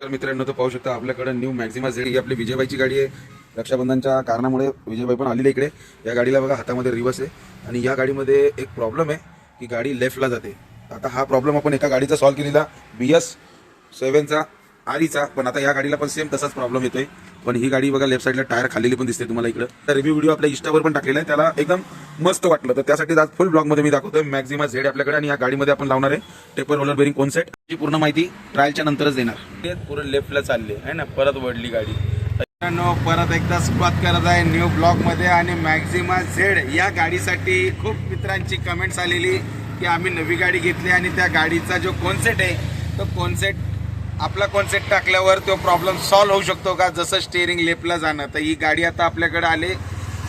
तर मित्रांनो तो पाहू शकता आपल्याकडे न्यू मॅक्झिमा झेड ही आपली विजयबाईची गाडी आहे. रक्षाबंधनच्या कारणामुळे विजयबाई पण आलेली इकडे. या गाडीला बघा हातामध्ये रिवर्स आहे. आणि या गाडीमध्ये एक प्रॉब्लेम आहे की गाडी लेफ्टला जाते. आता हा प्रॉब्लेम आपण एका गाडीचा सॉल्व्ह केलेला. बी एस सेवनचा आरीचा पण आता या गाडीला पण सेम तसाच प्रॉब्लेम येतोय. पण ही गाडी बघा लेफ्ट साईडला टायर खाल्लेली पण दिसते तुम्हाला इकडं. तर रिव्ह्यू व्हिडिओ आपल्या इष्टावर पण टाकलेला आहे. त्याला एकदम मस्त वाटलं. तर त्यासाठी आज फुल ब्लॉगमध्ये मी दाखवतोय मॅक्झिमा झेड आपल्याकडे आणि या गाडीमध्ये आपण लावणार आहे taper roller bearing cone set ही पूर्ण माहिती ट्रायलच्या नंतरच देणार. ते पूर्ण लेफ्टला चालले आहे ना? परत वडली गाडी. मित्रांनो परत एकदा सुरुवात करत आहे न्यू ब्लॉगमध्ये आणि मॅक्झिमा झेड या गाडीसाठी खूप मित्रांची कमेंट्स आलेली की आम्ही नवी गाडी घेतली आणि त्या गाडीचा जो कोनसेट आहे तो कोनसेट आपला कॉन्सेप्ट टाकल्यावर तो प्रॉब्लेम सॉल्व्ह होऊ शकतो का? जसं स्टेअरिंग लेफ्टला जाणं. तर ही गाडी आता आपल्याकडे आली.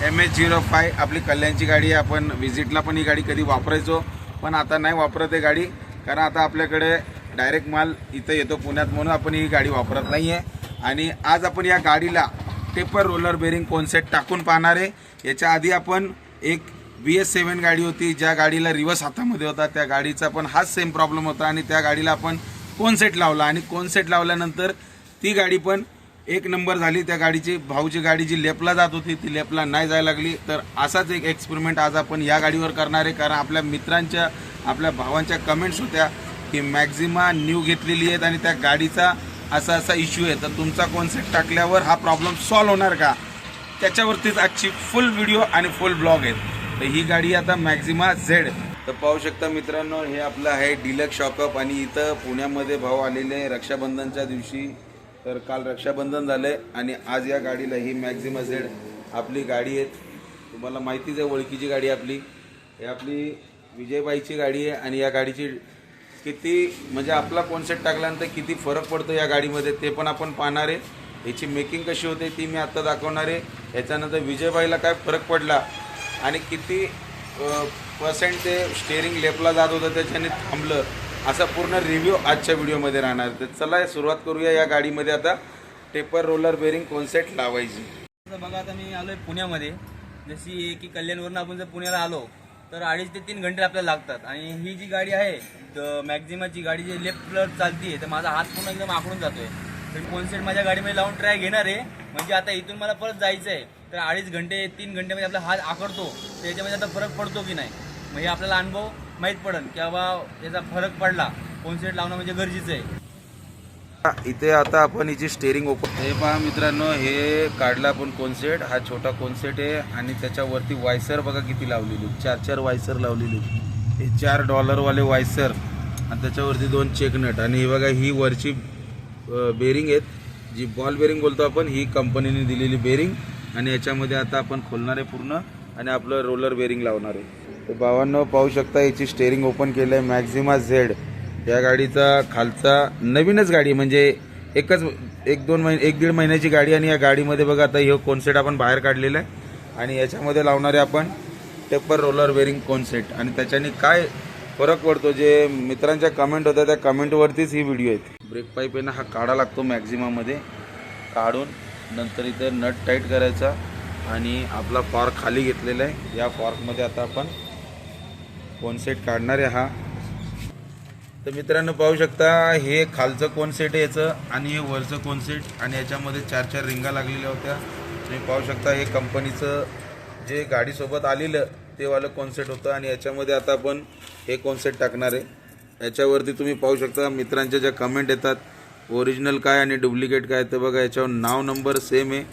एम एच झिरो फाय आपली कल्याणची गाडी आहे. आपण व्हिजिटला पण ही गाडी कधी वापरायचो. पण आता नाही वापरत आहे गाडी. कारण आता आपल्याकडे डायरेक्ट माल इथं येतो पुण्यात म्हणून आपण ही गाडी वापरत नाही आहे आणि आज आपण या गाडीला टेपर रोलर बेरिंग कॉन्सेप्ट टाकून पाहणार आहे. याच्या आधी आपण एक बी एस सेवन गाडी होती. ज्या गाडीला रिवर्स हातामध्ये होता. त्या गाडीचा पण हाच सेम प्रॉब्लेम होता. आणि त्या गाडीला आपण कोण सेट लावला आणि कोण सेट लावल्यानंतर ती गाडी पण एक नंबर झाली. त्या गाडीची भाऊची गाडी जी लेपला जात होती ती लेपला नाही जायला लागली. तर असाच एक एक्सपेरिमेंट आज आपण या गाडीवर करणार आहे. कारण आपल्या मित्रांच्या आपल्या भावांच्या कमेंट्स होत्या की मॅक्झिमा न्यू घेतलेली आहेत आणि त्या गाडीचा असा असा इश्यू आहे. तर तुमचा कॉन्सेप्ट टाकल्यावर हा प्रॉब्लेम सॉल्व्ह होणार का? त्याच्यावरतीच आजची फुल व्हिडिओ आणि फुल ब्लॉग आहेत. तर ही गाडी आता मॅक्झिमा झेड तर पाहू शकता मित्रांनो हे आपलं आहे डिलक्स शॉकअप आणि इथं पुण्यामध्ये भाव आलेले आहे रक्षाबंधनच्या दिवशी. तर काल रक्षाबंधन झालंय आणि आज या गाडीला ही मॅक्झिमा झेड आपली गाडी आहे. तुम्हाला माहितीच आहे ओळखीची गाडी आहे आपली. हे आपली विजयबाईची गाडी आहे आणि या गाडीची किती म्हणजे आपला कॉन्सेप्ट टाकल्यानंतर किती फरक पडतो या गाडीमध्ये ते पण आपण पाहणार आहे. याची मेकिंग कशी होते ती मी आत्ता दाखवणार आहे. याच्यानंतर विजयबाईला काय फरक पडला आणि किती पर्सेंट ते स्टेअरिंग लेपला जात होतं त्याच्याने थांबलं. असा पूर्ण रिव्ह्यू आजच्या व्हिडिओमध्ये राहणार. तर चला सुरुवात करूया या गाडीमध्ये आता. टेपर रोलर बेरिंग कॉन्सेप्ट लावायची. बघा आता मी आलोय पुण्यामध्ये. जशी की कल्याणवरून आपण जर पुण्याला आलो तर अडीच ते तीन घंटे आपल्याला लागतात. आणि ही जी गाडी आहे मॅक्झिमाची गाडी जी लेफ्ट चालती आहे तर माझा हात पूर्ण एकदम आखडून जातोय. तर कॉन्सेट माझ्या गाडीमध्ये लावून ट्राय घेणार आहे. म्हणजे आता इथून मला परत जायचं आहे तर अडीच घंटे तीन घंटेमध्ये आपला हात आकडतो. तर याच्यामध्ये आता फरक पडतो की नाही? म्हणजे आपल्याला अनुभव माहीत पडेल की बाबा याचा फरक पडला. कॉन्सेट लावणं म्हणजे गरजेचं आहे. इथे आता आपण हिची स्टेअरिंग ओपन हे पहा मित्रांनो हे काढला आपण कोनसेट हा छोटा कोनसेट आहे आणि त्याच्यावरती वायसर बघा किती लावलेली चार चार वायसर लावलेली हे चार डॉलरवाले वायसर आणि त्याच्यावरती दोन चेकनट आणि हे बघा ही वरची बेरिंग आहेत. जी बॉल बेरिंग बोलतो आपण ही कंपनीने दिलेली बेरिंग आणि याच्यामध्ये आता आपण खोलणार आहे पूर्ण आणि आपलं रोलर बेरिंग लावणार आहे. तर भावांनो पाहू शकता याची स्टेअरिंग ओपन केलं आहे मॅक्झिमा झेड या गाडीचा खालचा नवीनच गाडी म्हणजे एकच एक दोन महिने एक दीड महिन्याची गाडी आणि या गाडीमध्ये बघा आता हे कोनसेट आपण बाहेर काढलेलं आहे. आणि याच्यामध्ये लावणारे आपण टेपर रोलर वेरिंग कोनसेट आणि त्याच्याने काय फरक पडतो जे मित्रांच्या कमेंट होत्या त्या कमेंटवरतीच ही व्हिडिओ आहेत ब्रेक पाईप आहे ना हा काढा लागतो मॅक्झिमामध्ये काढून नंतर इथे नट टाईट करायचा. आणि आपला फॉर्क खाली घेतलेला आहे. या फॉर्कमध्ये आता आपण कोनसेट काढणार आहे हा. तर मित्रांनो पाहू शकता हे खालचं कोनसेट आहे याचं आणि हे वरचं कोनसेट आणि याच्यामध्ये चार चार रिंगा लागलेल्या होत्या. तुम्ही पाहू शकता हे कंपनीचं जे गाडीसोबत आलेलं तेवालं कॉन्सेट होतं आणि याच्यामध्ये आता आपण हे कॉन्सेट टाकणार आहे. याच्यावरती तुम्ही पाहू शकता मित्रांच्या ज्या कमेंट येतात ओरिजिनल काय आणि डुप्लिकेट काय ते बघा याच्यावर नाव नंबर सेम आहे.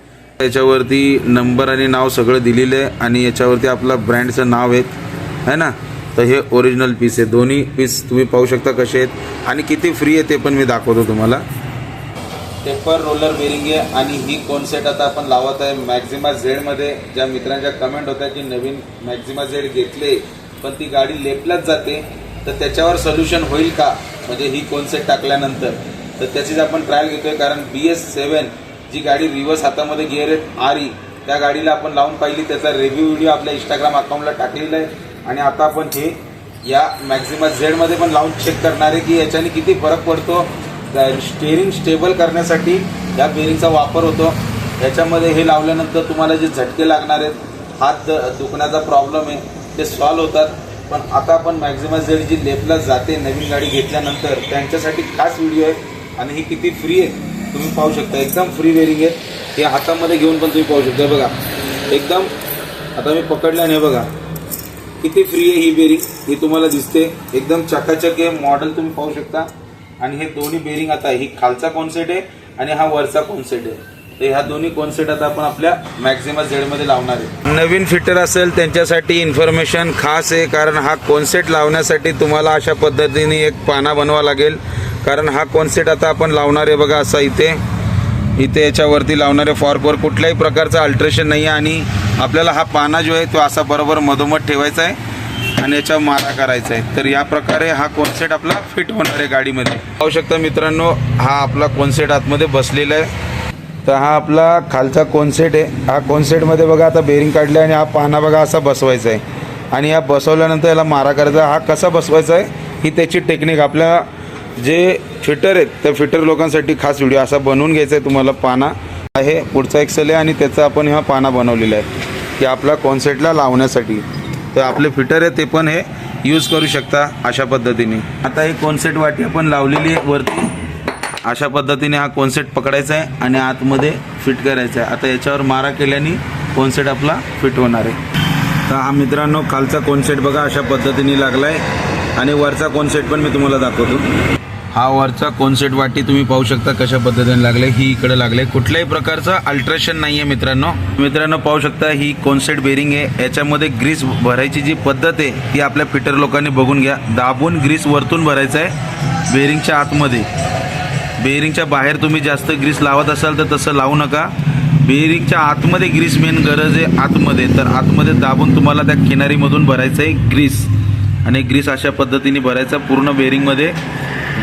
याच्यावरती नंबर आणि नाव सगळं दिलेलं आहे आणि याच्यावरती आपला ब्रँडचं नाव आहे. है ना? तर हे ओरिजिनल पीस आहे. दोन्ही पीस तुम्ही पाहू शकता कसे आहेत. आणि किती फ्री आहे ते पण मी दाखवतो तुम्हाला. टेपर रोलर बेरिंग आहे आणि ही कॉन्सेट आता आपण लावत आहे. मॅक्झिमा झेडमध्ये ज्या मित्रांच्या कमेंट होत्या की नवीन मॅक्झिमा झेड घेतले पण ती गाडी लेपलाच जाते. तर त्याच्यावर सोल्युशन होईल का? म्हणजे ही कॉन्सेट टाकल्यानंतर. तर त्याचीच आपण ट्रायल घेतोय कारण बी एस सेवन जी गाडी रिव्हर्स हातामध्ये गिअर आहेत आरी त्या गाडीला आपण लावून पाहिली. त्याचा रिव्ह्यू व्हिडिओ आपल्या इंस्टाग्राम अकाउंटला टाकलेला आहे. आणि आता आपण हे या मॅक्झिमा झेडमध्ये पण लावून चेक करणार आहे की याच्याने किती फरक पडतो. स्टेअरिंग स्टेबल करण्यासाठी या बेरिंगचा वापर होतो. याच्यामध्ये हे लावल्यानंतर तुम्हाला जे झटके लागणार आहेत हात दुखण्याचा प्रॉब्लेम आहे ते सॉल्व्ह होतात. पण आता आपण मॅक्झिमा झेड जी लेपला जाते नवीन गाडी घेतल्यानंतर त्यांच्यासाठी खास व्हिडिओ आहे आणि ही किती फ्री आहे तुम्ही पाहू शकता. एकदम फ्री बेरिंग आहे. हे हातामध्ये घेऊन पण तुम्ही पाहू शकता. बघा. एकदम आता मी पकडल्याने बघा. किती फ्री आहे ही बेरिंग ही तुम्हाला दिसते. एकदम चकाचक आहे. मॉडेल तुम्ही पाहू शकता. आणि हे दोन्ही बेरिंग आता ही खालचा कॉन्सेट आहे आणि हा वरचा कॉन्सेट आहे. तर ह्या दोन्ही कॉन्सेट आता आपण आपल्या मॅक्झिमा झेडमध्ये लावणार आहे. नवीन फिटर असेल त्यांच्यासाठी इन्फॉर्मेशन खास आहे. कारण हा कॉन्सेट लावण्यासाठी तुम्हाला अशा पद्धतीने एक पाना बनवा लागेल. कारण हा कॉन्सेट आता आपण लावणार आहे बघा असा इथे. इथे याच्यावरती लावणाऱ्या फॉर्कवर कुठल्याही प्रकारचं अल्ट्रेशन नाही आहे आणि आपल्याला हा पाना जो आहे तो असा बरोबर मधोमध ठेवायचा आहे आणि याच्यावर मारा करायचा आहे. तर या प्रकारे हा कॉन्सेट आपला फिट होणार आहे गाडीमध्ये. पाहू शकता मित्रांनो हा आपला कॉन्सेट आतमध्ये बसलेला आहे. तर हा आपला खालचा कॉन्सेट आहे. हा कॉन्सेटमध्ये बघा आता बेरिंग काढलं आणि हा पाना बघा असा बसवायचा आहे. आणि हा बसवल्यानंतर याला मारा करायचा हा कसा बसवायचा आहे ही त्याची टेक्निक आपल्या जे फिटर आहेत त्या फिटर लोकांसाठी खास व्हिडिओ असा बनवून घ्यायचा आहे तुम्हाला पाना. आहे पुढचा एक्सेल आहे आणि त्याचा आपण हा पाना बनवलेला आहे. की आपला कॉन्सेटला लावण्यासाठी. तर आपले फिटर आहे ते पण हे यूज करू शकता अशा पद्धतीने. आता हे कॉन्सेट वाटी आपण लावलेली आहे वरती. अशा पद्धतीने हा कॉन्सेट पकडायचा आहे आणि आतमध्ये फिट करायचा आहे. आता याच्यावर मारा केल्याने कॉन्सेट आपला फिट होणार आहे. तर हा मित्रांनो खालचा कॉन्सेट बघा अशा पद्धतीने लागला आहे आणि वरचा कॉन्सेट पण मी तुम्हाला दाखवतो. हा वरचा कोनसेट वाटी तुम्ही पाहू शकता कशा पद्धतीने लागले ही इकडे लागले. कुठल्याही प्रकारचं अल्ट्रेशन नाही आहे मित्रांनो. मित्रांनो पाहू शकता ही कोनसेट बेरिंग आहे. याच्यामध्ये ग्रीस भरायची जी पद्धत आहे ती आपल्या फिटर लोकांनी बघून घ्या. दाबून ग्रीस वरतून भरायचं आहे बेरिंगच्या आतमध्ये. बेरिंगच्या बाहेर तुम्ही जास्त ग्रीस लावत असाल तर तसं लावू नका. बेरिंगच्या आतमध्ये ग्रीस मेन गरज आहे आतमध्ये. तर आतमध्ये दाबून तुम्हाला त्या किनारीमधून भरायचं आहे ग्रीस आणि ग्रीस अशा पद्धतीने भरायचा पूर्ण बेरिंगमध्ये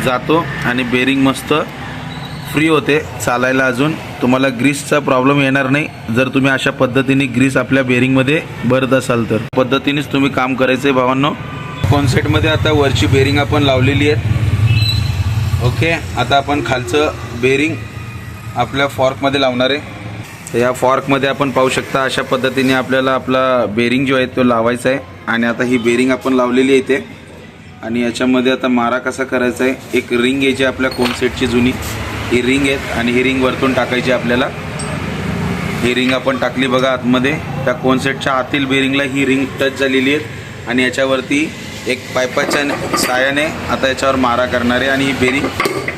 जातो आणि बेरिंग मस्त फ्री होते चालायला अजून. तुम्हाला ग्रीसचा प्रॉब्लेम येणार नाही. जर तुम्ही अशा पद्धतीने ग्रीस आपल्या बेरिंगमध्ये भरत असाल तर. पद्धतीनेच तुम्ही काम करायचं आहे भावांनो कॉन्सेटमध्ये आता वरची बेरिंग आपण लावलेली आहे ओके आता आपण खालचं बेरिंग आपल्या फॉर्कमध्ये लावणार आहे. तर या फॉर्कमध्ये आपण पाहू शकता अशा पद्धतीने आपल्याला आपला बेरिंग जो आहे तो लावायचा आहे. आणि आता ही बेरिंग आपण लावलेली आहे इथे. आणि याच्यामध्ये आता मारा कसा करायचा आहे? एक रिंग घ्यायची आपल्या कोनसेटची जुनी. ही रिंग आहेत आणि ही रिंग वरतून टाकायची आपल्याला. ही रिंग आपण टाकली बघा आतमध्ये. त्या कोनसेटच्या आतील बेरिंगला ही रिंग टच झालेली आहे. आणि याच्यावरती एक पायपाच्या साहाय्याने आता याच्यावर मारा करणार आहे आणि ही बेरिंग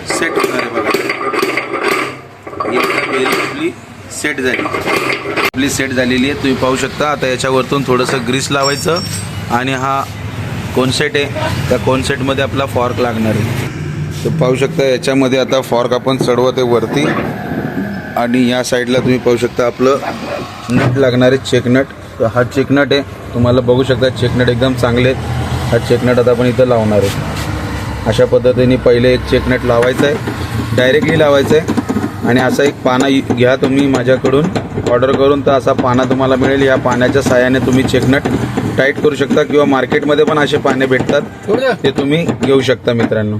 सेट होणार आहे बघा. ही बेरिंग आपली सेट झाली. आपली सेट झालेली आहे. तुम्ही पाहू शकता. आता याच्यावरतून थोडंसं ग्रीस लावायचं. आणि हा कोनसेट आहे? त्या कोनसेटमध्ये आपला फॉर्क लागणार आहे. तर पाहू शकता याच्यामध्ये आता फॉर्क आपण चढवत आहे वरती. आणि या साईडला तुम्ही पाहू शकता आपलं नट लागणार आहे चेकनट तर हा चेकनट आहे. तुम्हाला बघू शकता चेकनट एकदम चांगले आहेत. हा चेकनट आता आपण इथं लावणार आहे. अशा पद्धतीने पहिले एक चेकनट लावायचं आहे. डायरेक्टली लावायचं आहे. आणि असा एक पाना इ- घ्या तुम्ही माझ्याकडून. ऑर्डर करून तर असा पाना तुम्हाला मिळेल. या पाण्याच्या साहाय्याने तुम्ही चेकनट टाईट करू शकता किंवा मार्केटमध्ये पण असे पाने भेटतात. ते तुम्ही घेऊ शकता मित्रांनो.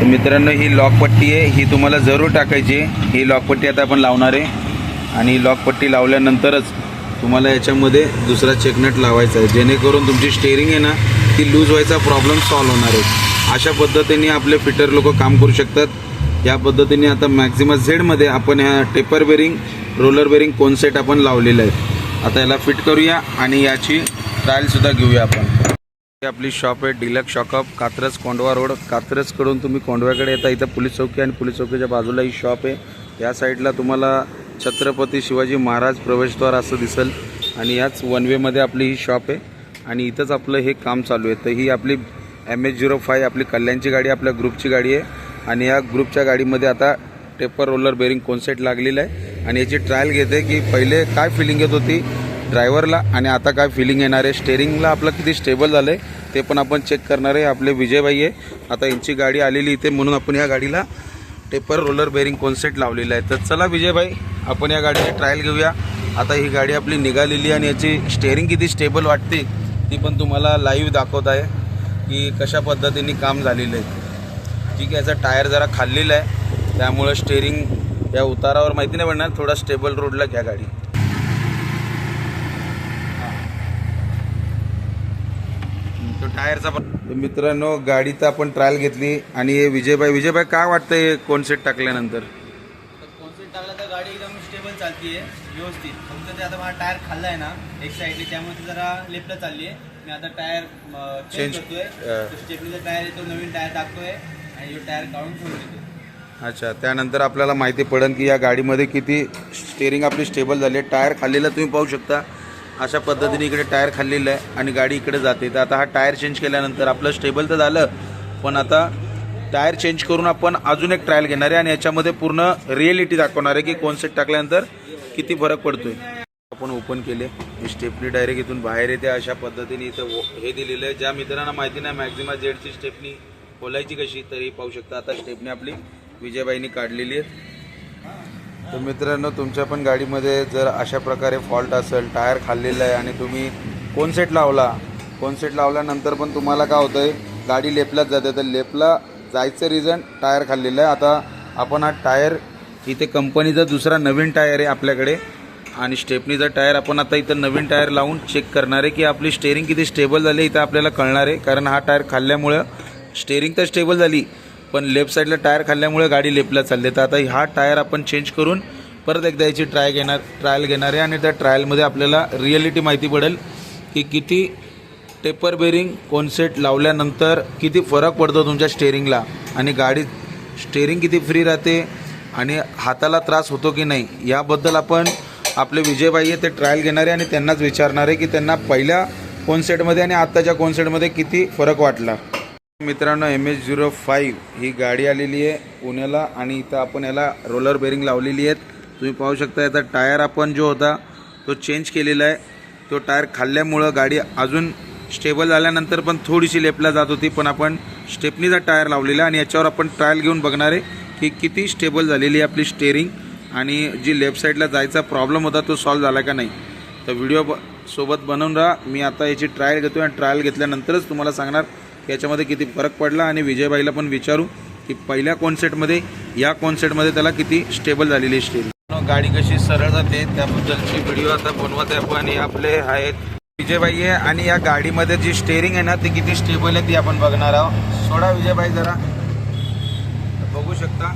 तर मित्रांनो ही लॉकपट्टी आहे. ही तुम्हाला जरूर टाकायची आहे. ही लॉकपट्टी आता आपण लावणार आहे. आणि लॉकपट्टी लावल्यानंतरच तुम्हाला याच्यामध्ये दुसरा चेकनट लावायचा आहे. जेणेकरून तुमची स्टेअरिंग आहे ना ती लूज व्हायचा प्रॉब्लेम सॉल्व्ह होणार आहे. अशा पद्धतीने आपले फिटर लोक काम करू शकतात. या पद्धतीने आता मॅक्झिमा झेडमध्ये आपण ह्या taper bearing roller bearing cone set आपण लावलेलं आहे. आता याला फिट करूया आणि याची ट्रायलसुद्धा घेऊया आपण. ही आपली शॉप आहे deluxe shock up Katraj Kondhwa road कात्रजकडून तुम्ही कोंडव्याकडे येता इथं पोलीस चौकी आणि पोलीस चौकीच्या बाजूला ही शॉप आहे. या साईडला तुम्हाला छत्रपती शिवाजी महाराज प्रवेशद्वार असं दिसेल. आणि याच वन वेमध्ये आपली ही शॉप आहे. आणि इथंच आपलं हे काम चालू आहे. तर ही आपली एम एच झिरो फाय आपली कल्याणची गाडी आपल्या ग्रुपची गाडी आहे. आणि या ग्रुपच्या गाडीमध्ये आता टेपर रोलर बेरिंग कोनसेट लागलेलं आहे. आणि याची ट्रायल घेते की पहिले काय फिलिंग येत होती? ड्रायव्हरला आणि आता काय फिलिंग येणार आहे? स्टेअरिंगला आपलं किती स्टेबल झालं आहे ते पण आपण चेक करणार आहे. आपले विजयबाई आहे. आता यांची गाडी आलेली इथे म्हणून आपण या गाडीला टेपर रोलर बेरिंग कॉन्सेट लावलेला आहे. तर चला विजयबाई आपण या गाडीची ट्रायल घेऊया. आता ही गाडी आपली निघालेली आणि याची स्टेअरिंग किती स्टेबल वाटते ती पण तुम्हाला लाईव्ह दाखवत आहे की कशा पद्धतीने काम झालेलं आहे. ठीक आहे याचा टायर जरा खाल्लेला आहे. त्यामुळं स्टेअरिंग या उतारावर माहिती नाही पडणार. थोडा स्टेबल रोडला घ्या गाडी तो टायरचा पण तर मित्रांनो गाडी तर आपण ट्रायल घेतली आणि हे विजयबाई विजयबाई काय वाटतंय कोण सेट टाकल्यानंतर? कॉन्सेप्ट टाकला तर गाडी एकदम स्टेबल चालतीये व्यवस्थित. फक्त ते आता माझा टायर खाल्ला आहे ना एक साईडने त्यामुळे ती जरा लेफ्टला चालली आहे मी आता टायर चेंज Change. करतोय. अं. स्टेपनीचा टायर येतो नवीन टायर टाकतोय आणि जो टायर काढून ठेवून देतो अच्छा त्यानंतर आपल्याला माहिती पडेल की या गाडीमध्ये किती स्टेअरिंग आपली स्टेबल झाली आहे. टायर खाल्लेलं तुम्ही पाहू शकता. अशा पद्धतीने इकडे टायर खाल्लेलं आहे आणि गाडी इकडे जाते. तर आता हा टायर चेंज केल्यानंतर आपलं स्टेबल तर झालं पण आता टायर चेंज करून आपण अजून एक ट्रायल घेणार आहे आणि याच्यामध्ये पूर्ण रिअलिटी दाखवणार आहे की कोण सेट टाकल्यानंतर किती फरक पडतोय. आपण ओपन केले. स्टेपनी डायरेक्ट इथून बाहेर येते. अशा पद्धतीने इथं हे दिलेलं आहे. ज्या मित्रांना माहिती नाही मॅक्झिमा जेडची स्टेपनी खोलायची कशी तरी पाहू शकता. आता स्टेपनी आपली विजयबाईंनी काढलेली आहे. तर मित्रांनो तुमच्या पण गाडीमध्ये जर अशा प्रकारे फॉल्ट असेल टायर खाल्लेलं आहे आणि तुम्ही कोण सेट लावला? कोण सेट लावल्यानंतर पण तुम्हाला काय होतं आहे गाडी लेपलाच जाते. तर लेपला जायचं रिझन टायर खाल्लेलं आहे. आता आपण हा टायर इथे कंपनीचा दुसरा नवीन टायर आहे आपल्याकडे. आणि स्टेपनीचा टायर आपण आता इथं नवीन टायर लावून चेक करणार आहे की आपली स्टेअरिंग किती स्टेबल झाली इथं आपल्याला कळणार आहे. कारण हा टायर खाल्ल्यामुळं स्टेअरिंग तर स्टेबल झाली. पण लेफ्ट साईडला टायर खाल्ल्यामुळे गाडी लेपला चालली. तर आता हा टायर आपण चेंज करून परत एकदा याची ट्राय घेणार ट्रायल घेणार आहे आणि त्या ट्रायलमध्ये आपल्याला रिअलिटी माहिती पडेल की किती टेपर बेरिंग कॉन्सेट लावल्यानंतर किती फरक पडतो तुमच्या स्टेरिंगला आणि गाडी स्टेअरिंग किती फ्री राहते आणि हाताला त्रास होतो की नाही याबद्दल आपण आपले विजयबाई आहे ते ट्रायल घेणारे आणि त्यांनाच विचारणार आहे की त्यांना पहिल्या कॉन्सेटमध्ये आणि आत्ताच्या कॉन्सेटमध्ये किती फरक वाटला. मित्रांनो एम एच झिरो फाईव्ह ही गाडी आलेली आहे पुण्याला आणि इथं आपण याला रोलर बेरिंग लावलेली आहेत. तुम्ही पाहू शकता याचा टायर आपण जो होता तो चेंज केलेला आहे. तो टायर खाल्ल्यामुळं गाडी अजून स्टेबल झाल्यानंतर पण थोडीशी लेपला जात होती पण आपण स्टेपनीचा टायर लावलेला आहे आणि याच्यावर आपण ट्रायल घेऊन बघणार आहे की किती स्टेबल झालेली आहे आपली स्टेअरिंग आणि जी लेफ्ट साईडला जायचा प्रॉब्लेम होता तो सॉल्व्ह झाला का नाही. तर व्हिडिओ ब सोबत बनवून राहा. मी आता याची ट्रायल घेतो आणि ट्रायल घेतल्यानंतरच तुम्हाला सांगणार याच्यामध्ये किती फरक पडला आणि विजयबाईला पण विचारू की पहिल्या कॉन्सेटमध्ये या कॉन्सेटमध्ये त्याला किती स्टेबल झालेली स्टील हो, गाडी कशी सरळ जाते त्याबद्दलची व्हिडिओ आता बनवत आहे आपण. आपले आहेत विजयबाई आहे आणि या गाडीमध्ये जी स्टेअरिंग आहे ना ती किती स्टेबल आहे ती आपण बघणार आहोत. सोडा विजयबाई जरा. बघू शकता.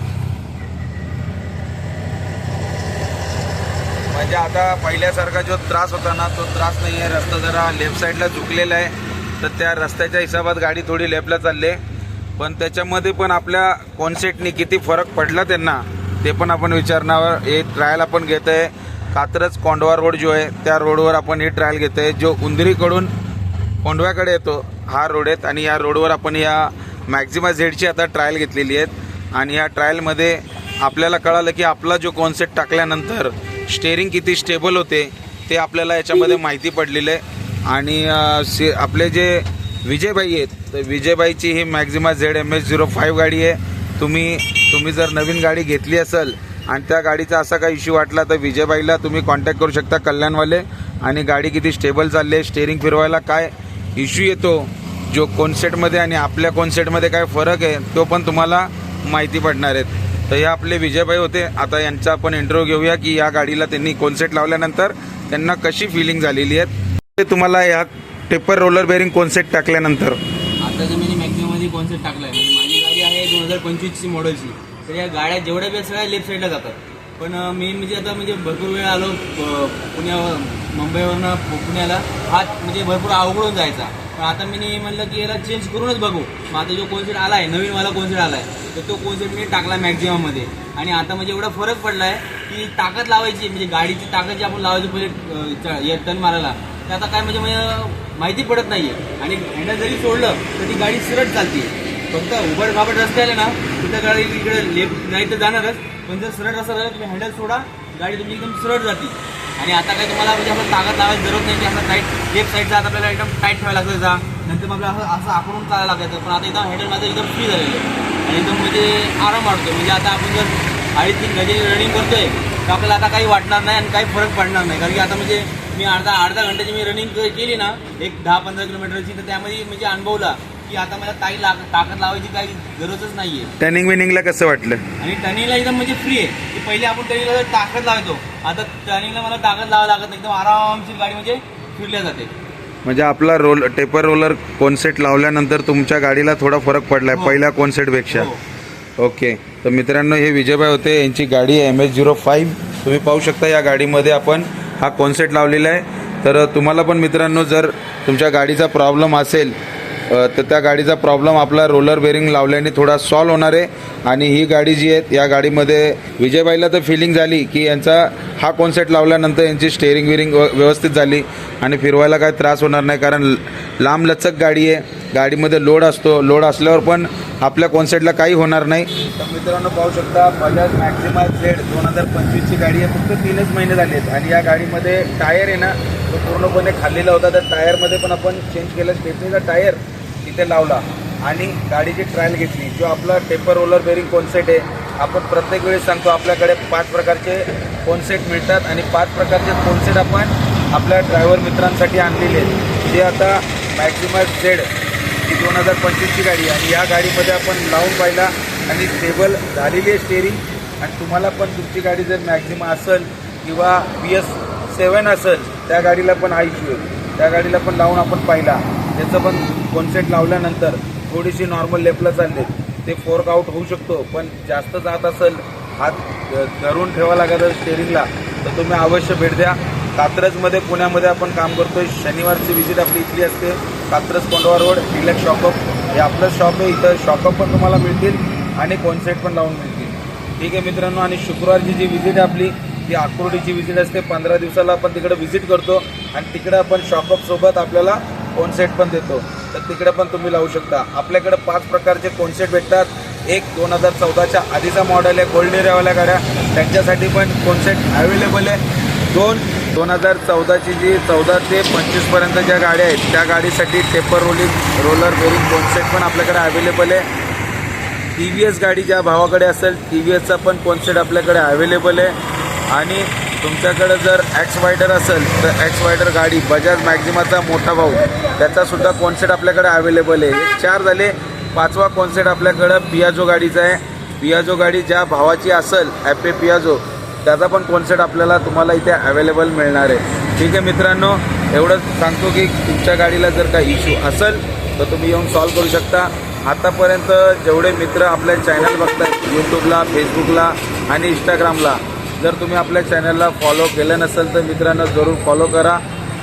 म्हणजे आता पहिल्यासारखा जो त्रास होता ना तो त्रास नाही आहे रस्ता जरा लेफ्ट साईडला झुकलेला आहे. तर त्या रस्त्याच्या हिशोबात गाडी थोडी लेफ्टला चालली. आहे पण त्याच्यामध्ये पण आपल्या कॉन्सेप्टनी किती फरक पडला त्यांना ते पण आपण विचारणार. हे ट्रायल आपण घेत आहे कात्रज कोंडवा रोड जो आहे त्या रोडवर आपण ही ट्रायल घेत आहे जो उंदरीकडून कोंडव्याकडे येतो हा रोड आहेत आणि या रोडवर आपण या मॅक्झिमा झेडची आता ट्रायल घेतलेली आहेत आणि या ट्रायलमध्ये आपल्याला कळालं की आपला जो कॉन्सेप्ट टाकल्यानंतर स्टेअरिंग किती स्टेबल होते ते आपल्याला याच्यामध्ये माहिती पडलेलं आहे. आणि सी आपले जे विजयबाई आहेत तर विजयबाईची ही Maxima Z M S zero five गाडी आहे. तुम्ही तुम्ही जर नवीन गाडी घेतली असेल आणि त्या गाडीचा असा काही इश्यू वाटला तर विजयबाईला तुम्ही कॉन्टॅक्ट करू शकता कल्याणवाले. आणि गाडी किती स्टेबल चालली आहे स्टेअरिंग फिरवायला काय इश्यू येतो जो कोनसेटमध्ये आणि आपल्या कोनसेटमध्ये काय फरक आहे तो पण तुम्हाला माहिती पडणार आहेत तर हे आपले विजयबाई होते. आता यांचा आपण इंटरव्ह्यू घेऊया की या गाडीला त्यांनी कोनसेट लावल्यानंतर त्यांना कशी फिलिंग झालेली आहे. तुम्हाला या टेपर रोलर बेरिंग कॉन्सेट टाकल्यानंतर. आता जर मी मॅक्झिममध्ये कॉन्सेप्ट आहे म्हणजे माझी गाडी आहे दोन हजार पंचवीसची मॉडेलची तर या गाड्या जेवढ्या वेळ सगळ्या लेफ्ट साईडला जातात. पण मी म्हणजे आता म्हणजे भरपूर वेळ आलो पुण्यावर मुंबईवरनं पु- पुण्याला. हात म्हणजे भरपूर अवघडून जायचा. पण आता मी म्हणलं की याला चेंज करूनच बघू. मग आता जो कॉन्सेप्ट आला आहे नवीन मला कॉन्सेप्ट आला आहे तर तो कॉन्सेप्ट मी टाकला मॅक्झिममध्ये आणि आता म्हणजे एवढा फरक पडला आहे की ताकद लावायची म्हणजे गाडीची ताकद जी आपण लावायची पहिले टन मारायला ते आता काय म्हणजे, म्हणजे माहिती पडत नाहीये. आणि हँडल जरी सोडलं तर ती गाडी सिरट चालते फक्त उबड खाबड रस्ते आले ना तिथं गाडी इकडे लेफ्ट नाही तर जाणारच पण जर सरळ रस्ता झाला तुम्ही हँडल सोडा गाडी तुमची एकदम सरळ जाते. आणि आता काय तुम्हाला म्हणजे आपण ताकद लावायची जरूरत नाही की असं टाईट लेफ्ट साईडचा आता आपल्याला एकदम टाईट ठेवायला लागतं जा. नंतर मग आपल्याला असं असं आकडून चालायला लागायचं पण आता एकदम हँडल माझं एकदम फ्री झालेलं आहे आणि एकदम म्हणजे आराम वाटतो म्हणजे आता आपण जर अडीच तीन गजे रनिंग करतोय तर आपल्याला आता काही वाटणार नाही आणि काही फरक पडणार नाही. कारण की आता म्हणजे मी अर्धा अर्धा घंट्याची मी रनिंग केली ना एक दहा पंधरा किलोमीटरची तर त्यामध्ये म्हणजे अनुभवला की आता मला काही लाग ताकद लावायची काही गरजच नाहीये. टर्निंग विनिंगला कसं वाटलं? आणि टर्निंगला एकदम म्हणजे फ्री आहे. की पहिले आपण टर्निंगला ताकद लावायचो आता टर्निंगला मला ताकद लावावं लागत नाही एकदम आरामशीर गाडी म्हणजे फिरल्या जाते. म्हणजे आपला रोल टेपर रोलर कोनसेट लावल्यानंतर तुमच्या गाडीला थोडा फरक पडलाय पहिल्या कोनसेटपेक्षा ओके तर मित्रांनो हे विजयभाई होते यांची गाडी आहे एम एच झिरो फाईव्ह तुम्ही पाहू शकता या गाडीमध्ये आपण हा कॉन्सेट लावलेला आहे. तर तुम्हाला पण मित्रांनो जर तुमच्या गाडीचा प्रॉब्लेम असेल तर त्या गाडीचा प्रॉब्लेम आपला रोलर बेरिंग लावल्याने थोडा सॉल्व होणार आहे. आणि ही गाडी जी आहे या गाडीमध्ये विजयबाईला तर फिलिंग झाली की यांचा हा कॉन्सेप्ट लावल्यानंतर यांची स्टेअरिंग विरिंग व- व्यवस्थित झाली. आणि फिरवायला काय त्रास होणार नाही कारण लांबलचक लांब लचक गाडी आहे. गाडीमध्ये लोड असतो. लोड असल्यावर पण आपल्या कॉन्सेटला काही होणार नाही. तर मित्रांनो पाहू शकता बजाज मॅक्झिमा झेड दोन हजार पंचवीसची गाडी आहे. फक्त तीनच महिने झाले आहेत. आणि या गाडीमध्ये टायर आहे ना तो पूर्णपणे खाल्लेला होता. त्या टायरमध्ये पण आपण चेंज केलं. स्टेपनीचा टायर तिथे लावला आणि गाडीची ट्रायल घेतली. जो आपला टेपर रोलर बेरिंग कॉन्सेट आहे आपण प्रत्येक वेळेस सांगतो आपल्याकडे पाच प्रकारचे कॉन्सेट मिळतात आणि पाच प्रकारचे कॉन्सेट आपण आपल्या ड्रायव्हर मित्रांसाठी आणलेले आहेत. जे आता मॅक्झिमस झेड ही दोन हजार पंचवीसची गाडी आणि या गाडीमध्ये आपण लावून पाहिला आणि स्टेबल झालेली आहे स्टेरिंग आणि तुम्हाला पण तुमची गाडी जर मॅक्झिमा असेल किंवा बी एस सेवन असेल त्या गाडीला पण हा इश्यू आहे. त्या गाडीला पण लावून आपण पाहिला. त्याचं पण कॉन्सेट लावल्यानंतर थोडीशी नॉर्मल लेपला चालले. ते फोर्क आउट होऊ शकतो पण जास्त जात असेल हात धरून ठेवा लागत स्टेरिंगला तर तुम्ही अवश्य भेट द्या. कात्रजमध्ये पुण्यामध्ये आपण काम करतोय. शनिवारची विजिट आपली इथली असते. Katraj Kondhwa road deluxe shop up हे आपलं शॉप आहे. इथं शॉपअप पण तुम्हाला मिळतील आणि कॉन्सेट पण लावून मिळतील. ठीक आहे मित्रांनो आणि शुक्रवारची जी व्हिजिट आहे आपली ती आकुर्डीची व्हिजिट असते. पंधरा दिवसाला आपण तिकडे व्हिजिट करतो आणि तिकडे आपण शॉकअपसोबत आपल्याला कोनसेट पण देतो. तर तिकडे पण तुम्ही लावू शकता. आपल्याकडे पाच प्रकारचे कोनसेट भेटतात. एक दोन हजार चौदाच्या आधीचा मॉडेल आहे. गोल्ड एरियावाल्या गाड्या. त्यांच्यासाठी पण कोनसेट अवेलेबल आहे. दोन दोन हजार चौदाची जी चौदा ते पंचवीसपर्यंत ज्या गाड्या आहेत त्या गाडीसाठी taper rolling roller bearing cone set पण आपल्याकडे अवेलेबल आहे. टी व्ही एस गाडी ज्या भावाकडे असेल टी व्ही एसचा पण कॉन्सेट आपल्याकडे अवेलेबल आहे. आणि तुमच्याकडं जर ॲक्स वायडर असेल तर ॲक्स वायडर गाडी बजाज मॅक्झिमाचा मोठा भाऊ त्याचासुद्धा कॉन्सेट आपल्याकडे अवेलेबल आहे. हे चार झाले पाचवा कॉन्सेट आपल्याकडं पियाजो गाडीचा आहे. पियाजो गाडी ज्या भावाची असेल ॲपे पियाजो त्याचा पण कॉन्सेप्ट आपल्याला तुम्हाला इथे अवेलेबल मिळणार आहे. ठीक आहे मित्रांनो एवढंच सांगतो की तुमच्या गाडीला जर काही इश्यू असेल तर तुम्ही येऊन सॉल्व करू शकता. आतापर्यंत जेवढे मित्र आपल्या चॅनल बघतात यूट्यूबला फेसबुकला आणि इंस्टाग्रामला जर तुम्ही आपल्या चॅनलला फॉलो केलं नसेल तर मित्रांनो जरूर फॉलो करा.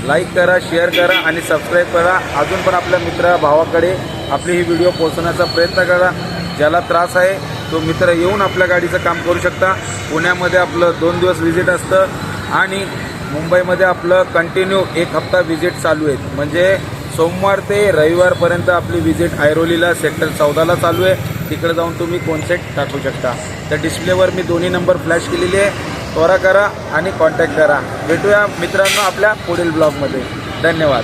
लाईक करा शेअर करा आणि सबस्क्राईब करा. अजून पण आपल्या मित्र भावाकडे आपली ही व्हिडिओ पोहोचवण्याचा प्रयत्न करा ज्याला त्रास आहे. तो मित्र येऊन आपल्या गाडीचं काम करू शकता. पुण्यामध्ये आपलं दोन दिवस व्हिजिट असतं आणि मुंबईमध्ये आपलं कंटिन्यू एक हप्ता व्हिजिट चालू आहे म्हणजे सोमवार ते रविवारपर्यंत आपली व्हिजिट ऐरोलीला सेक्टर चौदाला चालू आहे. तिकडे जाऊन तुम्ही कॉन्सेट टाकू शकता. त्या डिस्प्लेवर मी दोन्ही नंबर फ्लॅश केलेले आहे. त्वरा करा आणि कॉन्टॅक्ट करा. भेटूया मित्रांनो आपल्या पुढील ब्लॉगमध्ये धन्यवाद.